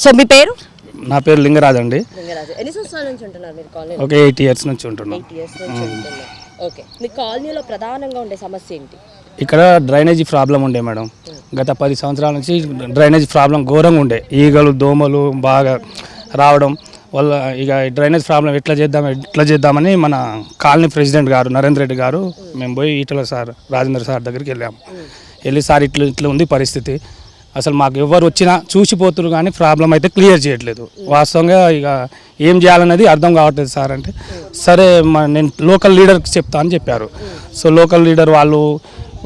So మీ పేరు? నా పేరు లింగరాజ్ అండి. లింగరాజు. ఎన్ని సంవత్సరాల నుంచి ఉంటున్నారు మీరు కాలనీ ఒక ఎయిట్ ఇయర్స్ నుంచి ఉంటున్నాం. ఎయిట్ ఇయర్స్ నుంచి ఉంటున్నారు. ఓకే. మీ కాలనీలో ప్రధానంగా ఉండే సమస్య ఏంటి? ఇక్కడ డ్రైనేజీ ప్రాబ్లం ఉండే మేడం. గత పది సంవత్సరాల నుంచి డ్రైనేజ్ ప్రాబ్లం ఘోరంగా ఉండే. ఈగలు దోమలు బాగా రావడం వల్ల ఇక డ్రైనేజ్ ప్రాబ్లం ఎట్లా చేద్దాం ఎట్లా చేద్దామని మన కాలనీ ప్రెసిడెంట్ గారు నరేంద్ర రెడ్డి గారు మేము. పోయి ఈటల సార్ రాజేంద్ర సార్ దగ్గరికి వెళ్ళాము వెళ్ళి సార్ ఇట్లా ఇట్లా ఉంది పరిస్థితి. అసలు మాకు ఎవరు వచ్చినా చూసిపోతున్నారు కానీ ప్రాబ్లం అయితే క్లియర్ చేయట్లేదు. వాస్తవంగా ఇక ఏం చేయాలనేది అర్థం కావట్లేదు సార్ అంటే సరే నేను లోకల్ లీడర్కి చెప్తా అని చెప్పారు. సో లోకల్ లీడర్ వాళ్ళు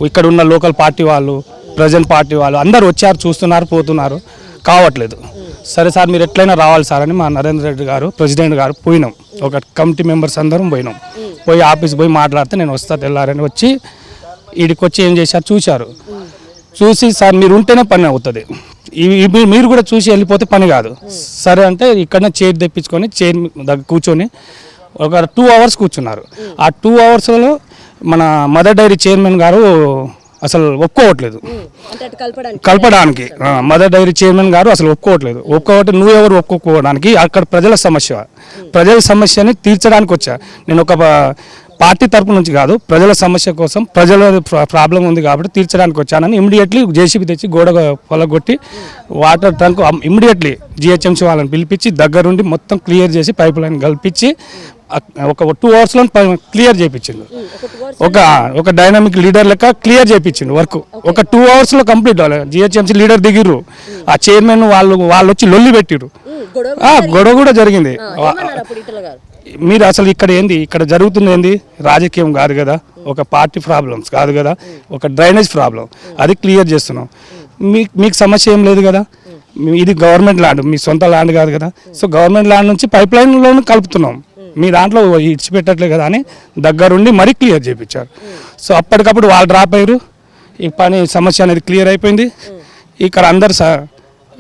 ఇక్కడ ఉన్న లోకల్ పార్టీ వాళ్ళు ప్రజెంట్ పార్టీ వాళ్ళు అందరు వచ్చారు చూస్తున్నారు పోతున్నారు కావట్లేదు. సరే సార్ మీరు ఎట్లయినా రావాలి సార్ అని మా నరేంద్ర రెడ్డి గారు ప్రెసిడెంట్ గారు పోయినాం. ఒక కమిటీ మెంబర్స్ అందరం పోయినాం. పోయి ఆఫీస్ పోయి మాట్లాడితే నేను వస్తా తెల్లారని వచ్చి వీడికి వచ్చి ఏం చేశారు చూశారు. చూసి సార్ మీరు ఉంటేనే పని అవుతుంది. ఇవి- మీరు కూడా చూసి వెళ్ళిపోతే పని కాదు. సరే అంటే ఇక్కడనే చైర్ తెప్పించుకొని చైర్ దగ్గర కూర్చొని ఒక టూ అవర్స్ కూర్చున్నారు. ఆ టూ అవర్స్లో మన మదర్ డైరీ చైర్మన్ గారు అసలు ఒప్పుకోవట్లేదు. కలపడానికి. మదర్ డైరీ చైర్మన్ గారు అసలు ఒప్పుకోవట్లేదు. ఒప్పుకోవట్లేదు నువ్వెవరు ఒప్పుకోవడానికి? అక్కడ ప్రజల సమస్య. ప్రజల సమస్యని తీర్చడానికి వచ్చా. నేను ఒక పార్టీ తరపు నుంచి కాదు ప్రజల సమస్య కోసం ప్రజల ప్ర- ప్రాబ్లం ఉంది కాబట్టి తీర్చడానికి వచ్చానని ఇమీడియట్లీ జేసీబీ తెచ్చి గోడ పొలగొట్టి వాటర్ ట్యాంక్ ఇమీడియట్లీ జిహెచ్ఎంసీ వాళ్ళని పిలిపించి దగ్గరుండి మొత్తం క్లియర్ చేసి పైప్ లైన్ కల్పించి ఒక టూ అవర్స్లో క్లియర్ చేయించిండు ఒక ఒక డైనామిక్ లీడర్ లెక్క క్లియర్ చేయించిండు వర్క్. ఒక టూ అవర్స్లో కంప్లీట్ జిహెచ్ఎంసీ లీడర్ దిగిర్రు. ఆ చైర్మన్ వాళ్ళు వాళ్ళు వచ్చి లొల్లి ఆ, గొడవ కూడా జరిగింది. మీరు అసలు ఇక్కడ ఏంది? ఇక్కడ జరుగుతుంది ఏంది? రాజకీయం కాదు కదా. ఒక పార్టీ ప్రాబ్లమ్స్ కాదు కదా. ఒక డ్రైనేజ్ ప్రాబ్లం అది క్లియర్ చేస్తున్నాం. మీకు మీకు సమస్య ఏం లేదు కదా? ఇది గవర్నమెంట్ ల్యాండ్ మీ సొంత ల్యాండ్ కాదు కదా. సో గవర్నమెంట్ ల్యాండ్ నుంచి పైప్ లైన్లోనూ కలుపుతున్నాం. మీ దాంట్లో ఇచ్చిపెట్టట్లే కదా అని దగ్గరుండి మరీ క్లియర్ చేయించారు సో అప్పటికప్పుడు వాళ్ళు డ్రాప్ అయ్యారు. ఈ పని సమస్య అనేది క్లియర్ అయిపోయింది. ఇక్కడ అందరు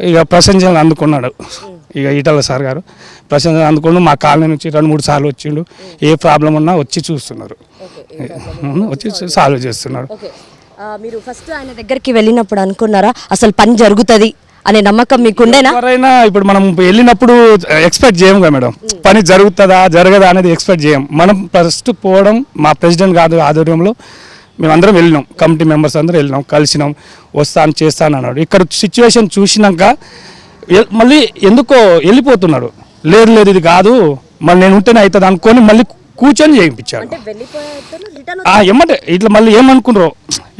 ఇక ప్రశంసలు అందుకున్నాడు. ఇక ఈటల సార్ గారు. ప్రశంసలు అందుకుని మా కాలనీ నుంచి రెండు మూడు సార్లు వచ్చిండు. ఏ ప్రాబ్లం ఉన్నా వచ్చి చూస్తున్నారు. వచ్చి సాల్వ్ చేస్తున్నారు. మీరు ఫస్ట్ ఆయన దగ్గరికి వెళ్ళినప్పుడు అనుకున్నారా అసలు పని జరుగుతుంది అనే నమ్మకం మీకుండేనా ఎవరైనా ఇప్పుడు మనం వెళ్ళినప్పుడు ఎక్స్పెక్ట్ చేయం కదా మేడం. పని జరుగుతుందా జరగదా అనేది ఎక్స్పెక్ట్ చేయం. మనం ఫస్ట్ పోవడం మా ప్రెసిడెంట్ గారి ఆధ్వర్యంలో మేమందరం వెళ్ళినాం. కమిటీ మెంబర్స్ అందరం వెళ్ళినాం కలిసినాం. వస్తాను చేస్తాను అన్నాడు. ఇక్కడ సిచ్యువేషన్ చూసినాక మళ్ళీ ఎందుకో వెళ్ళిపోతున్నాడు. లేదు లేదు ఇది కాదు. మళ్ళీ నేను ఉంటేనే అవుతుంది అనుకొని మళ్ళీ కూర్చొని చేయించాడు ఎమ్మటే ఇట్లా మళ్ళీ ఏమనుకున్నారు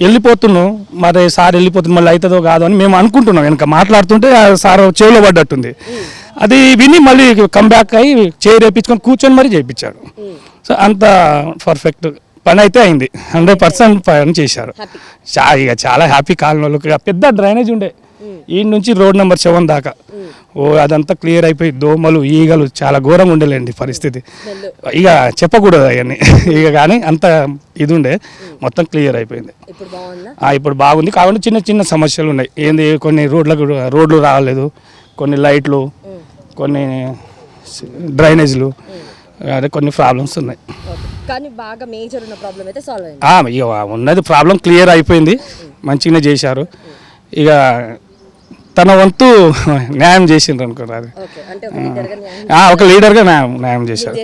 వెళ్ళిపోతున్నావు మరి సార్ వెళ్ళిపోతుంది మళ్ళీ అవుతుందో కాదో అని మేము అనుకుంటున్నాం. వెనక మాట్లాడుతుంటే సార్ చెవిలో పడ్డట్టుంది. అది విని మళ్ళీ కంబ్యాక్ అయ్యి చైర్ వేయించుకొని కూర్చొని మరీ చేయించాడు సో అంత పర్ఫెక్ట్ పని అయితే అయింది. హండ్రెడ్ పర్సెంట్ పని చేశారు. ఇక చాలా హ్యాపీ కాలనీ వాళ్ళకి ఇక పెద్ద డ్రైనేజ్ ఉండే. ఈ నుంచి రోడ్ నెంబర్ సెవెన్ దాకా. ఓ అదంతా క్లియర్ అయిపోయి దోమలు ఈగలు చాలా ఘోరంగా ఉండలేండి పరిస్థితి. ఇక చెప్పకూడదు అవన్నీ. ఇక కానీ అంత ఇది ఉండే మొత్తం క్లియర్ అయిపోయింది. ఇప్పుడు బాగుందా? కాకుండా చిన్న చిన్న సమస్యలు ఉన్నాయి. ఏంది కొన్ని రోడ్లకు రోడ్లు రాలేదు కొన్ని లైట్లు కొన్ని డ్రైనేజ్లు అదే కొన్ని ప్రాబ్లమ్స్ ఉన్నాయి. ఓకే. కానీ బాగా మేజర్ ఉన్న ప్రాబ్లం అయితే సాల్వ్ అయింది. ఆ, ఇక ఉన్నది ప్రాబ్లం క్లియర్ అయిపోయింది. మంచిగానే చేశారు. ఇక తన వంతు న్యాయం చేసిండ్రు అనుకున్నారు అది. ఒక లీడర్గా న్యాయం న్యాయం చేశారు.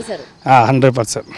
Hundred percent